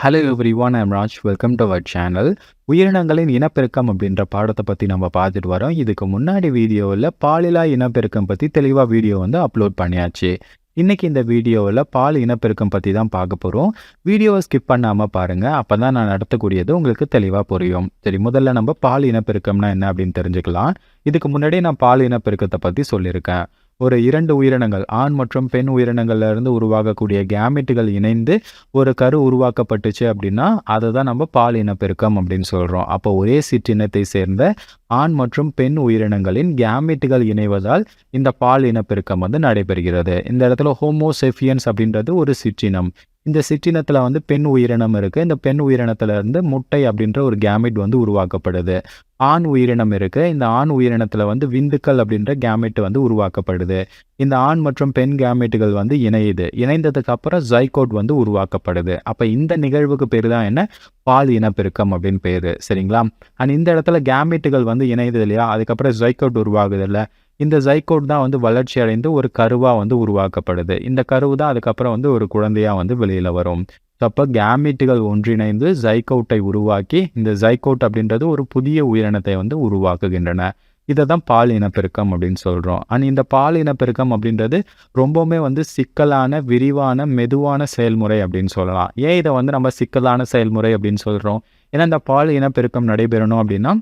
Hello everyone I'm Raj welcome to our channel உயிரினங்களின் இனப்பெருக்கம் அப்படின்ற பாடத்தை பற்றி நம்ம பார்த்துட்டு வரோம். இதுக்கு முன்னாடி வீடியோவில் பாலிலா இனப்பெருக்கம் பற்றி தெளிவாக வீடியோ வந்து அப்லோட் பண்ணியாச்சு. இன்றைக்கி இந்த வீடியோவில் பால் இனப்பெருக்கம் பற்றி தான் பார்க்க போகிறோம் வீடியோவை ஸ்கிப் பண்ணாமல் பாருங்கள் அப்போ தான் நான் நடத்தக்கூடியது உங்களுக்கு தெளிவாக புரியும். சரி முதல்ல நம்ம பால் இனப்பெருக்கம்னா என்ன அப்படின்னு தெரிஞ்சுக்கலாம். இதுக்கு முன்னாடி நான் பால் இனப்பெருக்கத்தை பற்றி சொல்லியிருக்கேன். ஒரு இரண்டு உயிரினங்கள் ஆண் மற்றும் பெண் உயிரினங்கள்ல இருந்து உருவாகக்கூடிய கேமெட்டுகள் இணைந்து ஒரு கரு உருவாக்கப்பட்டுச்சு அப்படின்னா அதை தான் நம்ம பால் இனப்பெருக்கம் அப்படின்னு சொல்கிறோம் அப்போ ஒரே சிற்றினத்தை சேர்ந்த ஆண் மற்றும் பெண் உயிரினங்களின் கேமெட்டுகள் இணைவதால் இந்த பால் இனப்பெருக்கம் வந்து நடைபெறுகிறது. இந்த இடத்துல ஹோமோசெஃபியன்ஸ் அப்படின்றது ஒரு சிற்றினம். இந்த சிற்றினத்தில் வந்து பெண் உயிரினம் இருக்குது இந்த பெண் உயிரினத்துல இருந்து முட்டை அப்படின்ற ஒரு கேமிட் வந்து உருவாக்கப்படுது. ஆண் உயிரினம் இருக்குது இந்த ஆண் உயிரினத்தில் வந்து விந்துக்கள் அப்படின்ற கேமெட் வந்து உருவாக்கப்படுது. இந்த ஆண் மற்றும் பெண் கேமெட்டுகள் வந்து இணையுது. இணைந்ததுக்கு அப்புறம் ஜைகோட் வந்து உருவாக்கப்படுது. அப்போ இந்த நிகழ்வுக்கு பேர் தான் என்ன? பால் இனப்பெருக்கம் அப்படின்னு பேர். சரிங்களா? அண்ட் இந்த இடத்துல கேமெட்டுகள் வந்து இணையுது இல்லையா? அதுக்கப்புறம் ஜைகோட் உருவாகுது இல்லை? இந்த ஜைகோட் தான் வந்து வளர்ச்சி அடைந்து ஒரு கருவாக வந்து உருவாக்கப்படுது. இந்த கருவு தான் அதுக்கப்புறம் வந்து ஒரு குழந்தையாக வந்து வெளியில் வரும். ஸோ அப்போ கேமிட்டுகள் ஒன்றிணைந்து ஜைகோட்டை உருவாக்கி இந்த ஜைகோட் அப்படின்றது ஒரு புதிய உயிரினத்தை வந்து உருவாக்குகின்றன. இதை தான் பால் இனப்பெருக்கம் அப்படின்னு சொல்கிறோம் அண்ட் இந்த பால் இனப்பெருக்கம் அப்படின்றது ரொம்பவுமே வந்து சிக்கலான விரிவான மெதுவான செயல்முறை அப்படின்னு சொல்லலாம். ஏன் இதை வந்து நம்ம சிக்கலான செயல்முறை அப்படின்னு சொல்கிறோம் ஏன்னா இந்த பால் இனப்பெருக்கம் நடைபெறணும் அப்படின்னா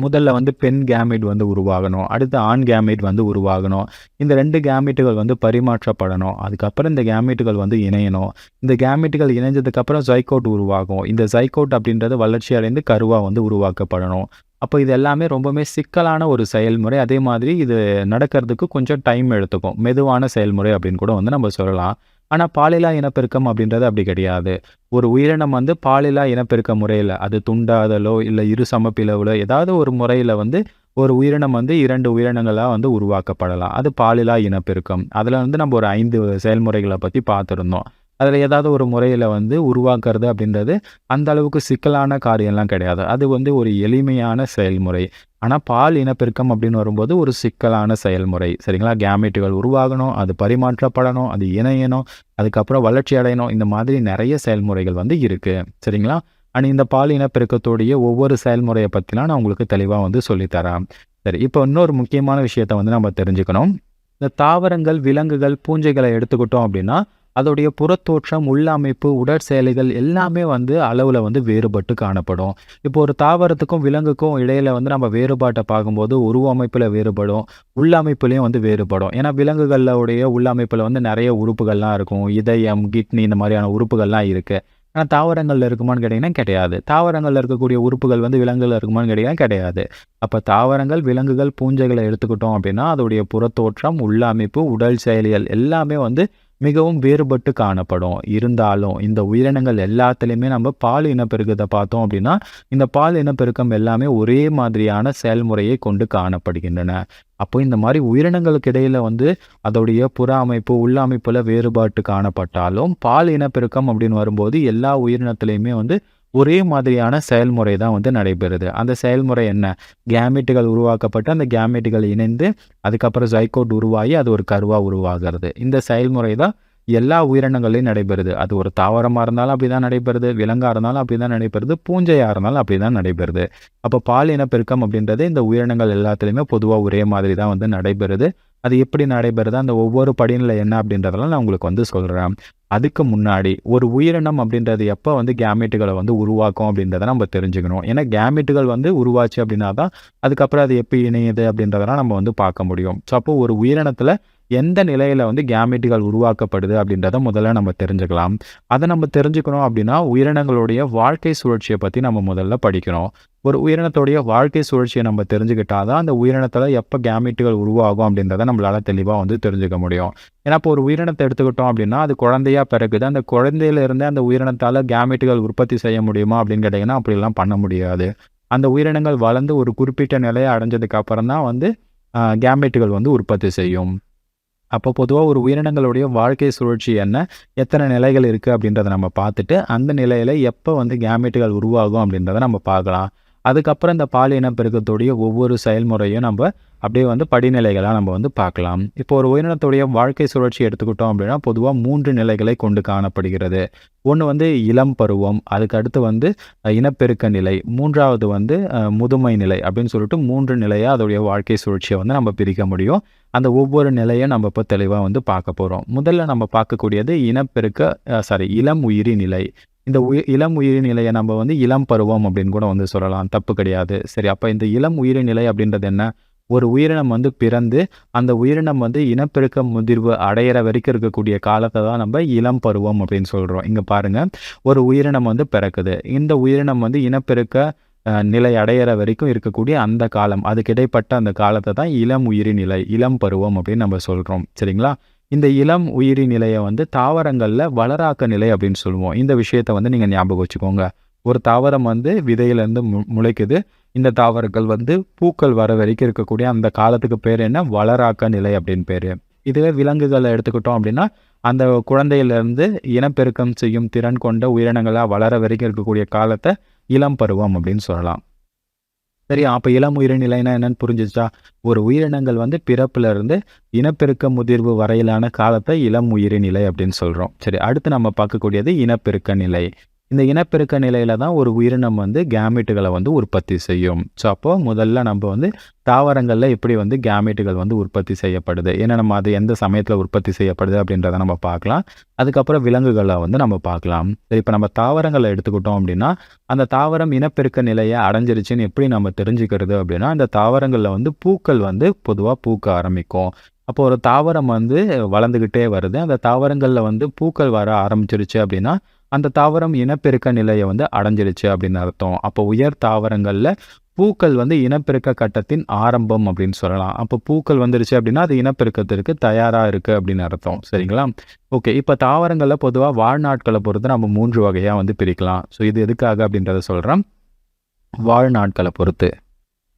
முதல்ல வந்து பெண் கேமிட் வந்து உருவாகணும். அடுத்து ஆண் கேமிட் வந்து உருவாகணும். இந்த ரெண்டு கேமிட்டுகள் வந்து பரிமாற்றப்படணும். அதுக்கப்புறம் இந்த கேமிட்டுகள் வந்து இணையணும். இந்த கேமிட்டுகள் இணைஞ்சதுக்கப்புறம் ஜைகோட் உருவாகும். இந்த ஜைகோட் அப்படின்றது வளர்ச்சி அடைந்து கருவாக வந்து உருவாக்கப்படணும். அப்போ இது எல்லாமே ரொம்பவுமே சிக்கலான ஒரு செயல்முறை. அதே மாதிரி இது நடக்கிறதுக்கு கொஞ்சம் டைம் எடுத்துக்கும். மெதுவான செயல்முறை அப்படின்னு கூட வந்து நம்ம சொல்லலாம். ஆனால் பாலிலா இனப்பெருக்கம் அப்படின்றது அப்படி கிடையாது. ஒரு உயிரினம் வந்து பாலிலா இனப்பெருக்க முறையில் அது துண்டாதலோ இல்லை இரு சமப்பிளவுலோ ஏதாவது ஒரு முறையில் வந்து ஒரு உயிரினம் வந்து இரண்டு உயிரினங்களாக வந்து உருவாக்கப்படலாம். அது பாலிலா இனப்பெருக்கம். அதில் வந்து நம்ம ஒரு ஐந்து செயல்முறைகளை பற்றி பார்த்துருந்தோம். அதில் ஏதாவது ஒரு முறையில் வந்து உருவாக்குறது அப்படின்றது அந்த அளவுக்கு சிக்கலான காரியம்லாம் கிடையாது. அது வந்து ஒரு எளிமையான செயல்முறை. ஆனால் பால் இனப்பெருக்கம் அப்படின்னு வரும்போது ஒரு சிக்கலான செயல்முறை. சரிங்களா? கேமெட்டுகள் உருவாகணும் அது பரிமாற்றப்படணும் அது இணையணும் அதுக்கப்புறம் வளர்ச்சி அடையணும். இந்த மாதிரி நிறைய செயல்முறைகள் வந்து இருக்குது சரிங்களா? அண்ட் இந்த பால் இனப்பெருக்கத்தோடைய ஒவ்வொரு செயல்முறையை பற்றிலாம் நான் உங்களுக்கு தெளிவாக வந்து சொல்லித்தரேன். சரி இப்போ இன்னொரு முக்கியமான விஷயத்த வந்து நம்ம தெரிஞ்சுக்கணும். இந்த தாவரங்கள் விலங்குகள் பூஞ்சைகளை எடுத்துக்கிட்டோம் அப்படின்னா அதோடைய புறத்தோற்றம் உள்ளமைப்பு உடற்செயலிகள் எல்லாமே வந்து அளவில் வந்து வேறுபட்டு காணப்படும். இப்போ ஒரு தாவரத்துக்கும் விலங்குக்கும் இடையில வந்து நம்ம வேறுபாட்டை பார்க்கும்போது உருவமைப்பில் வேறுபடும் உள்ளமைப்புலையும் வந்து வேறுபடும். ஏன்னா விலங்குகளுடைய உள்ளமைப்பில் வந்து நிறைய உறுப்புகள்லாம் இருக்கும். இதயம் கிட்னி இந்த மாதிரியான உறுப்புகள்லாம் இருக்குது ஆனால் தாவரங்களில் இருக்குமான்னு கேட்டிங்கன்னா கிடையாது. தாவரங்களில் இருக்கக்கூடிய உறுப்புகள் வந்து விலங்குகள் இருக்குமான்னு கேட்டிங்கன்னா கிடையாது. அப்போ தாவரங்கள் விலங்குகள் பூஞ்சைகளை எடுத்துக்கிட்டோம் அப்படின்னா அதோடைய புறத்தோற்றம் உள்ளமைப்பு உடல் செயலிகள் எல்லாமே வந்து மிகவும் வேறுபட்டு காணப்படும். இருந்தாலும் இந்த உயிரினங்கள் எல்லாத்துலேயுமே நம்ம பால் இனப்பெருக்கத்தை பார்த்தோம் அப்படின்னா இந்த பால் இனப்பெருக்கம் எல்லாமே ஒரே மாதிரியான செயல்முறையை கொண்டு காணப்படுகின்றன. அப்போ இந்த மாதிரி உயிரினங்களுக்கு இடையில வந்து அதோடைய புற அமைப்பு உள்ளமைப்புல வேறுபாட்டு காணப்பட்டாலும் பால் இனப்பெருக்கம் அப்படின்னு வரும்போது எல்லா உயிரினத்திலையுமே வந்து ஒரே மாதிரியான செயல்முறை தான் வந்து நடைபெறுது. அந்த செயல்முறை என்ன? கேமெட்டுகள் உருவாக்கப்பட்டு அந்த கேமெட்டுகள் இணைந்து அதுக்கப்புறம் ஜைகோட் உருவாகி அது ஒரு கருவாக உருவாகிறது. இந்த செயல்முறை தான் எல்லா உயிரினங்களையும் நடைபெறுது. அது ஒரு தாவரமாக இருந்தாலும் அப்படி தான் நடைபெறுது. விலங்காக இருந்தாலும் அப்படி தான் நடைபெறுது. பூஞ்சையாக இருந்தாலும் அப்படி தான் நடைபெறுது. அப்போ பால் இனப்பெருக்கம் அப்படின்றது இந்த உயிரினங்கள் எல்லாத்துலேயுமே பொதுவாக ஒரே மாதிரி தான் வந்து நடைபெறுது. அது எப்படி நடைபெறுது? அந்த ஒவ்வொரு படிநிலை என்ன அப்படின்றதெல்லாம் நான் உங்களுக்கு வந்து சொல்கிறேன் அதுக்கு முன்னாடி ஒரு உயிரினம் அப்படின்றது எப்போ வந்து கேமெட்டுகளை வந்து உருவாக்கும் அப்படின்றத நம்ம தெரிஞ்சுக்கணும். ஏன்னா கேமெட்டுகள் வந்து உருவாச்சு அப்படின்னா தான் அதுக்கப்புறம் அது எப்படி இணையுது அப்படின்றதெல்லாம் நம்ம வந்து பார்க்க முடியும். ஸோ அப்போ ஒரு உயிரினத்தில் எந்த நிலையில் வந்து கேமெட்டுகள் உருவாக்கப்படுது அப்படின்றத முதல்ல நம்ம தெரிஞ்சுக்கலாம். அதை நம்ம தெரிஞ்சுக்கணும் அப்படின்னா உயிரினங்களுடைய வாழ்க்கை சுழற்சியை பற்றி நம்ம முதல்ல படிக்கணும். ஒரு உயிரினத்துடைய வாழ்க்கை சுழற்சியை நம்ம தெரிஞ்சுக்கிட்டா தான் அந்த உயிரினத்தில் எப்போ கேமிட்டுகள் உருவாகும் அப்படின்றத நம்மளால் தெளிவாக வந்து தெரிஞ்சுக்க முடியும். ஏன்னா இப்போ ஒரு உயிரினத்தை எடுத்துக்கிட்டோம் அப்படின்னா அது குழந்தையா பிறகுது. அந்த குழந்தையிலிருந்தே அந்த உயிரினத்தால் கேமிட்டுகள் உற்பத்தி செய்ய முடியுமா அப்படின்னு கேட்டிங்கன்னா அப்படிலாம் பண்ண முடியாது. அந்த உயிரினங்கள் வளர்ந்து ஒரு குறிப்பிட்ட நிலையை அடைஞ்சதுக்கு அப்புறம் தான் வந்து கேமெட்டுகள் வந்து உற்பத்தி செய்யும். அப்போ பொதுவாக ஒரு உயிரினங்களுடைய வாழ்க்கை சுழற்சி என்ன? எத்தனை நிலைகள் இருக்குது அப்படின்றத நம்ம பார்த்துட்டு அந்த நிலையில் எப்போ வந்து கேமெட்டுகள் உருவாகும் அப்படின்றத நம்ம பார்க்கலாம். அதுக்கப்புறம் இந்த பாலின பெருக்கத்துடைய ஒவ்வொரு செயல்முறையும் நம்ம அப்படியே வந்து படிநிலைகளாக நம்ம வந்து பார்க்கலாம். இப்போ ஒரு உயிரினத்துடைய வாழ்க்கை சுழற்சி எடுத்துக்கிட்டோம் அப்படின்னா, பொதுவாக மூன்று நிலைகளை கொண்டு காணப்படுகிறது. ஒன்று வந்து இளம் பருவம், அதுக்கடுத்து வந்து இனப்பெருக்க நிலை, மூன்றாவது வந்து முதுமை நிலை அப்படின்னு சொல்லிட்டு மூன்று நிலையாக அதோடைய வாழ்க்கை சுழற்சியை வந்து நம்ம பிரிக்க முடியும். அந்த ஒவ்வொரு நிலையும் நம்ம இப்போ தெளிவாக வந்து பார்க்க போகிறோம் முதல்ல நம்ம பார்க்கக்கூடியது இனப்பெருக்க சாரி இளம் உயிரி நிலை. இந்த உயி இளம் உயிரின் நிலையை நம்ம வந்து இளம் பருவம் அப்படின்னு கூட வந்து சொல்லலாம். தப்பு கிடையாது. சரி அப்போ இந்த இளம் உயிரின் நிலை அப்படின்றது என்ன? ஒரு உயிரினம் வந்து பிறந்து, அந்த உயிரினம் வந்து இனப்பெருக்க முதிர்வு அடையிற வரைக்கும் இருக்கக்கூடிய காலத்தை தான் நம்ம இளம் பருவம் அப்படின்னு சொல்கிறோம் இங்கே பாருங்கள் ஒரு உயிரினம் வந்து பிறக்குது. இந்த உயிரினம் வந்து இனப்பெருக்க நிலை அடையிற வரைக்கும் இருக்கக்கூடிய அந்த காலம், அதுக்கு இடைப்பட்ட அந்த காலத்தை தான் இளம் உயிரி நிலை, இளம் பருவம் அப்படின்னு நம்ம சொல்கிறோம் சரிங்களா? இந்த இளம் உயிரி நிலையை வந்து தாவரங்களில் வளராக்க நிலை அப்படின்னு சொல்லுவோம். இந்த விஷயத்த வந்து நீங்கள் ஞாபகம் வச்சுக்கோங்க. ஒரு தாவரம் வந்து விதையிலேருந்து மு முளைக்குது. இந்த தாவரங்கள் வந்து பூக்கள் வர வரைக்கும் இருக்கக்கூடிய அந்த காலத்துக்கு பேர் என்ன? வளராக்க நிலை அப்படின்னு பேர் இதுவே விலங்குகளை எடுத்துக்கிட்டோம் அப்படின்னா, அந்த குழந்தையிலேருந்து இனப்பெருக்கம் செய்யும் திறன் கொண்ட உயிரினங்களாக வளர வரைக்கும் இருக்கக்கூடிய காலத்தை இளம் பருவம் அப்படின்னு சொல்லலாம். சரி அப்போ இளம் உயிரிநிலைனா என்னன்னு புரிஞ்சுச்சா? ஒரு உயிரினங்கள் வந்து பிறப்பிலிருந்து இனப்பெருக்க முதிர்வு வரையிலான காலத்தை இளம் உயிரிநிலை அப்படின்னு சொல்கிறோம் சரி அடுத்து நம்ம பார்க்கக்கூடியது இனப்பெருக்க நிலை. இந்த இனப்பெருக்க நிலையில தான் ஒரு உயிரினம் வந்து கேமெட்டுகள வந்து உற்பத்தி செய்யும். ஸோ அப்போ முதல்ல நம்ம வந்து தாவரங்களில் எப்படி வந்து கேமெட்டுகள் வந்து உற்பத்தி செய்யப்படுது? ஏன்னா நம்ம அது எந்த சமயத்தில் உற்பத்தி செய்யப்படுது அப்படின்றத நம்ம பார்க்கலாம். அதுக்கப்புறம் விலங்குகளை வந்து நம்ம பார்க்கலாம். சரி இப்போ நம்ம தாவரங்களை எடுத்துக்கிட்டோம் அப்படின்னா, அந்த தாவரம் இனப்பெருக்க நிலையை அடைஞ்சிருச்சுன்னு எப்படி நம்ம தெரிஞ்சுக்கிறது அப்படின்னா, அந்த தாவரங்களில் வந்து பூக்கள் வந்து பொதுவாக பூக்க ஆரம்பிக்கும். அப்போ ஒரு தாவரம் வந்து வளர்ந்துக்கிட்டே வருது. அந்த தாவரங்களில் வந்து பூக்கள் வர ஆரம்பிச்சிருச்சு அப்படின்னா, அந்த தாவரம் இனப்பெருக்க நிலைய வந்து அடைஞ்சிருச்சு அப்படின்னு அர்த்தம். அப்போ உயர் தாவரங்கள்ல பூக்கள் வந்து இனப்பெருக்க கட்டத்தின் ஆரம்பம் அப்படின்னு சொல்லலாம். அப்போ பூக்கள் வந்துருச்சு அப்படின்னா, அது இனப்பெருக்கத்திற்கு தயாரா இருக்கு அப்படின்னு அர்த்தம். சரிங்களா? ஓகே. இப்ப தாவரங்கள்ல பொதுவா வாழ்நாட்கள பொறுத்து நம்ம 3 வகையா வந்து பிரிக்கலாம். ஸோ இது எதுக்காக அப்படின்றத சொல்றேன். வாழ்நாட்கள பொறுத்து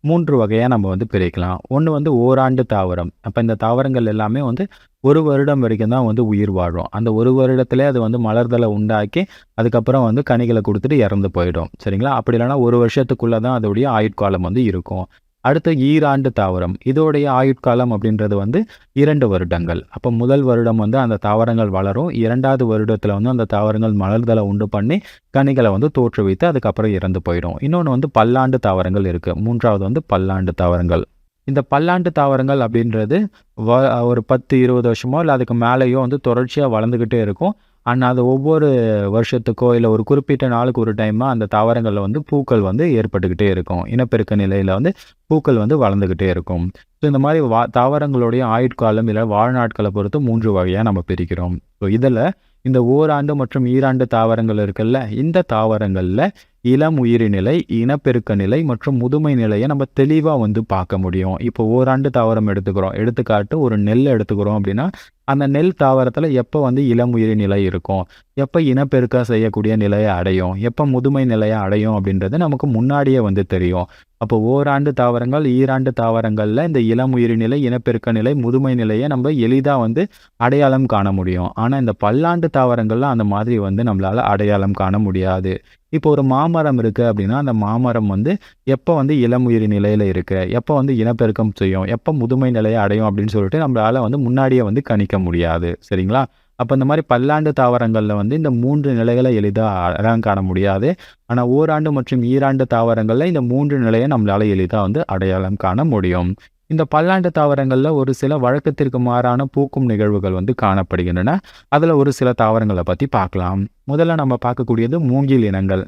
மூன்று வகையாக நம்ம வந்து பிரிக்கலாம். ஒன்று வந்து ஓராண்டு தாவரம். அப்போ இந்த தாவரங்கள் எல்லாமே வந்து ஒரு வருடம் வரைக்கும் தான் வந்து உயிர் வாழும். அந்த ஒரு வருடத்திலே அது வந்து மலர்தலை உண்டாக்கி, அதுக்கப்புறம் வந்து கனிகளை கொடுத்துட்டு இறந்து போயிடும். சரிங்களா? அப்படி இல்லைனா ஒரு வருஷத்துக்குள்ளே தான் அதோடைய ஆயுட்காலம் வந்து இருக்கும். அடுத்து ஈராண்டு தாவரம். இதோடைய ஆயுட்காலம் அப்படின்றது வந்து இரண்டு வருடங்கள். அப்போ முதல் வருடம் வந்து அந்த தாவரங்கள் வளரும். இரண்டாவது வருடத்தில் வந்து அந்த தாவரங்கள் மலர்தலை உண்டு பண்ணி, கனிகளை வந்து தோற்றுவித்து அதுக்கப்புறம் இறந்து போயிடும். இன்னொன்று வந்து பல்லாண்டு தாவரங்கள் இருக்குது மூன்றாவது வந்து பல்லாண்டு தாவரங்கள். இந்த பல்லாண்டு தாவரங்கள் அப்படின்றது வ ஒரு 10, 20 வருஷமோ இல்லை அதுக்கு மேலேயோ வந்து தொடர்ச்சியாக வளர்ந்துக்கிட்டே இருக்கும். ஆனால் அது ஒவ்வொரு வருஷத்துக்கோ இல்லை ஒரு குறிப்பிட்ட நாளுக்கு ஒரு டைம் அந்த தாவரங்களில் வந்து பூக்கள் வந்து ஏற்பட்டுக்கிட்டே இருக்கும். இனப்பெருக்க நிலையில் வந்து பூக்கள் வந்து வளர்ந்துக்கிட்டே இருக்கும். ஸோ இந்த மாதிரி வா தாவரங்களுடைய ஆயுட்காலம் இல்லை வாழ்நாட்களை பொறுத்து மூன்று வகையாக நம்ம பிரிக்கிறோம். ஸோ இதில் இந்த ஓராண்டு மற்றும் ஈராண்டு தாவரங்கள் இருக்குல்ல, இந்த தாவரங்களில் இளம் உயிரி நிலை, இனப்பெருக்க நிலை மற்றும் முதுமை நிலையை நம்ம தெளிவாக வந்து பார்க்க முடியும். இப்போ ஓராண்டு தாவரம் எடுத்துக்கிறோம். எடுத்துக்காட்டு ஒரு நெல் எடுத்துக்கிறோம் அப்படின்னா, அந்த நெல் தாவரத்தில் எப்போ வந்து இளம் உயிரி நிலை இருக்கும்? எப்போ இனப்பெருக்கம் செய்யக்கூடிய நிலையை அடையும்? எப்போ முதுமை நிலையை அடையும்? அப்படின்றது நமக்கு முன்னாடியே வந்து தெரியும். அப்போ ஓராண்டு தாவரங்கள், ஈராண்டு தாவரங்களில் இந்த இளம் உயிர் நிலை, இனப்பெருக்க நிலை, முதுமை நிலையை நம்ம எளிதாக வந்து அடையாளம் காண முடியும். ஆனால் இந்த பல்லாண்டு தாவரங்களில் அந்த மாதிரி வந்து நம்மளால் அடையாளம் காண முடியாது. இப்போ ஒரு மாமரம் இருக்குது அப்படின்னா, அந்த மாமரம் வந்து எப்போ வந்து இளம் உயிரி நிலையில் இருக்கு? எப்போ வந்து இனப்பெருக்கம் செய்யும்? எப்போ முதுமை நிலையை அடையும்? அப்படின்னு சொல்லிட்டு நம்மளால வந்து முன்னாடியே வந்து கணிக்க முடியாது. சரிங்களா? அப்போ இந்த மாதிரி பல்லாண்டு தாவரங்களில் வந்து இந்த மூன்று நிலைகளை எளிதாக அடையாளம் காண முடியாது. ஆனால் ஓராண்டு மற்றும் ஈராண்டு தாவரங்களில் இந்த மூன்று நிலையை நம்மளால எளிதாக வந்து அடையாளம் காண முடியும். இந்த பல்லாண்டு தாவரங்களில் ஒரு சில வழக்கத்திற்கு மாறான பூக்கும் நிகழ்வுகள் வந்து காணப்படுகின்றன. அதில் ஒரு சில தாவரங்களை பற்றி பார்க்கலாம். முதல்ல நம்ம பார்க்கக்கூடியது மூங்கில் இனங்கள்.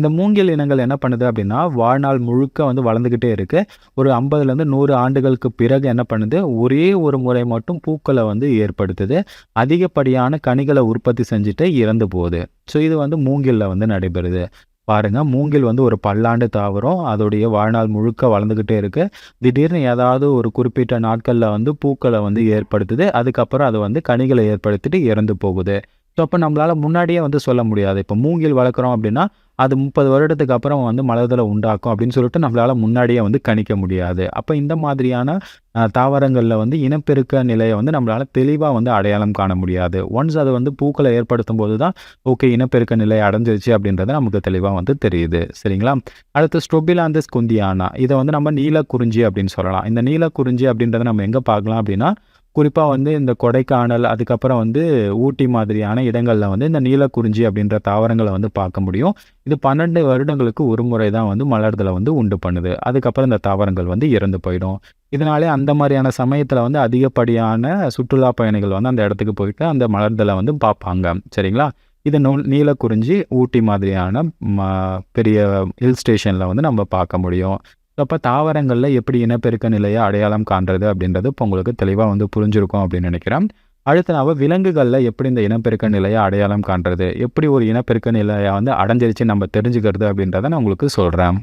இந்த மூங்கில் இனங்கள் என்ன பண்ணுது அப்படின்னா, வாழ்நாள் முழுக்க வந்து வளர்ந்துக்கிட்டே இருக்கு. ஒரு 50லேருந்து 100 ஆண்டுகளுக்கு பிறகு என்ன பண்ணுது, ஒரே ஒரு முறை மட்டும் பூக்களை வந்து ஏற்படுத்துது. அதிகப்படியான கனிகளை உற்பத்தி செஞ்சுட்டு இறந்து போகுது. ஸோ இது வந்து மூங்கில்ல வந்து நடைபெறுது. பாருங்க, மூங்கில் வந்து ஒரு பல்லாண்டு தாவரம். அதோடைய வாழ்நாள் முழுக்க வளர்ந்துக்கிட்டே இருக்கு. திடீர்னு ஏதாவது ஒரு குறிப்பிட்ட நாட்களில் வந்து பூக்களை வந்து ஏற்படுத்துது. அதுக்கப்புறம் அது வந்து கனிகளை ஏற்படுத்திட்டு இறந்து போகுது. ஸோ அப்போ நம்மளால் முன்னாடியே வந்து சொல்ல முடியாது. இப்போ மூங்கில் வளர்க்குறோம் அப்படின்னா, அது 30 வருடத்துக்கு அப்புறம் வந்து மலர்தலை உண்டாக்கும் அப்படின்னு சொல்லிட்டு நம்மளால் முன்னாடியே வந்து கணிக்க முடியாது. அப்போ இந்த மாதிரியான தாவரங்களில் வந்து இனப்பெருக்க நிலையை வந்து நம்மளால் தெளிவாக வந்து அடையாளம் காண முடியாது. ஒன்ஸ் அது வந்து பூக்களை ஏற்படுத்தும் போது தான், ஓகே இனப்பெருக்க நிலை அடைஞ்சிருச்சு அப்படின்றது நமக்கு தெளிவாக வந்து தெரியுது. சரிங்களா? அடுத்து ஸ்ட்ரோபிலாந்தஸ் குந்தியானா. இதை வந்து நம்ம நீலக்குறிஞ்சி அப்படின்னு சொல்லலாம். இந்த நீலக்குறிஞ்சி அப்படின்றத நம்ம எங்கே பார்க்கலாம் அப்படின்னா, குறிப்பாக வந்து இந்த கொடைக்கானல், அதுக்கப்புறம் வந்து ஊட்டி மாதிரியான இடங்களில் வந்து இந்த நீலக்குறிஞ்சி அப்படின்ற தாவரங்களை வந்து பார்க்க முடியும். இது 12 வருடங்களுக்கு ஒரு முறை தான் வந்து மலர்தலை வந்து உண்டு பண்ணுது. அதுக்கப்புறம் இந்த தாவரங்கள் வந்து இறந்து போயிடும். இதனாலே அந்த மாதிரியான சமயத்தில் வந்து அதிகப்படியான சுற்றுலா பயணிகள் வந்து அந்த இடத்துக்கு போயிட்டு அந்த மலர்தலை வந்து பார்ப்பாங்க. சரிங்களா? இது நூல் நீலக்குறிஞ்சி, ஊட்டி மாதிரியான ம பெரிய ஹில் ஸ்டேஷனில் வந்து நம்ம பார்க்க முடியும். அப்போ தாவரங்களில் எப்படி இனப்பெருக்க நிலையை அடையாளம் காண்றது அப்படின்றது இப்போ உங்களுக்கு தெளிவாக வந்து புரிஞ்சிருக்கும் அப்படின்னு நினைக்கிறேன். அடுத்து நாம விலங்குகளில் எப்படி இந்த இனப்பெருக்க நிலையை அடையாளம் காண்றது? எப்படி ஒரு இனப்பெருக்க நிலையை வந்து அடைஞ்சிருச்சு நம்ம தெரிஞ்சுக்கிறது அப்படின்றத நான் உங்களுக்கு சொல்கிறேன்